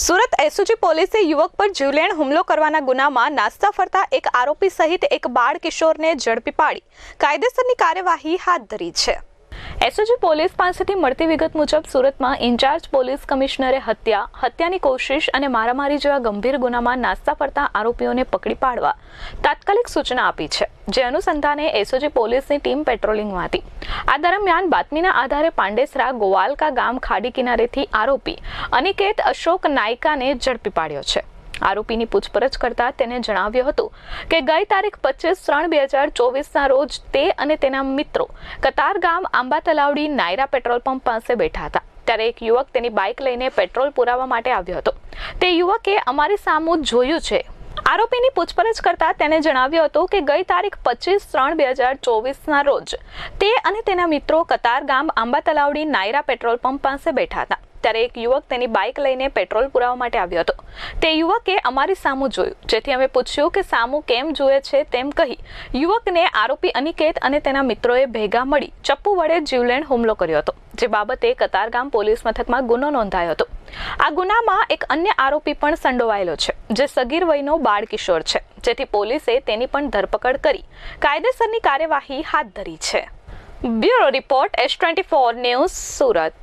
Surat SOG પોલીસે યુવક પર જીવલેણ હુમલો કરવાના ગુનામાં નાસ્તા ફરતા એક આરોપી સહિત એક બાળ કિશોરને ઝડપી પાડી. કાયદેસરની કાર્યવાહી હાથ ધરી છે. એસઓજી પોલીસ પાસેથી મળતી વિગત મુજબ સુરતમાં ઇન્ચાર્જ પોલીસ કમિશનરે હત્યા, હત્યાની કોશિશ અને મારામારી જેવા ગંભીર ગુનામાં નાસ્તા ફરતા આરોપીઓને પકડી પાડવા તાત્કાલિક સૂચના આપી છે, જે અનુસંધાને એસઓજી પોલીસની ટીમ પેટ્રોલિંગમાં હતી આ દરમિયાન બાતમીના આધારે પાંડેસરા ગોવાલકા ગામ ખાડી કિનારેથી આરોપી અનિકેત અશોક નાયકાને ઝડપી પાડ્યો છે. આરોપીની પૂછપરછ કરતા તેને જણાવ્યું હતું કે ગઈ તારીખ પચીસ ત્રણ બે હજાર ચોવીસના રોજ તે અને તેના મિત્રો કતાર ગામ આંબા તલાવડી નાયરા પેટ્રોલ પંપ પાસે બેઠા હતા. ત્યારે એક યુવક તેની બાઇક લઈને પેટ્રોલ પુરાવવા માટે આવ્યો હતો. તે યુવકે અમારી સામું જોયું છે. આરોપીની પૂછપરછ કરતા તેને જણાવ્યું હતું કે ગઈ તારીખ પચીસ ત્રણ બે હજાર ચોવીસના રોજ તે અને તેના મિત્રો કતાર ગામ આંબા તલાવડી નાયરા પેટ્રોલ પંપ પાસે બેઠા હતા. ત્યારે એક યુવક તેની બાઇક લઈને પેટ્રોલ પુરાવવા માટે આવ્યો હતો. તે યુવકે અમારી સામુ જોયું, જેથી અમે પૂછ્યું કે સામુ કેમ જુએ છે તેમ કહી યુવકને આરોપી અનિકેત અને તેના મિત્રોએ ભેગા મળી ચપ્પુ વડે જીવલેણ હુમલો કર્યો હતો, જે બાબતે કતારગામ પોલીસ મથકમાં ગુનો નોંધાયો હતો. આ ગુનામાં એક અન્ય આરોપી પણ સંડોવાયેલો છે, જે સગીર વયનો બાળ કિશોર છે. જેથી પોલીસે તેની પણ ધરપકડ કરી. કાયદેસરની કાર્યવાહી હાથ ધરી છે. Bureau report S twenty four news Surat.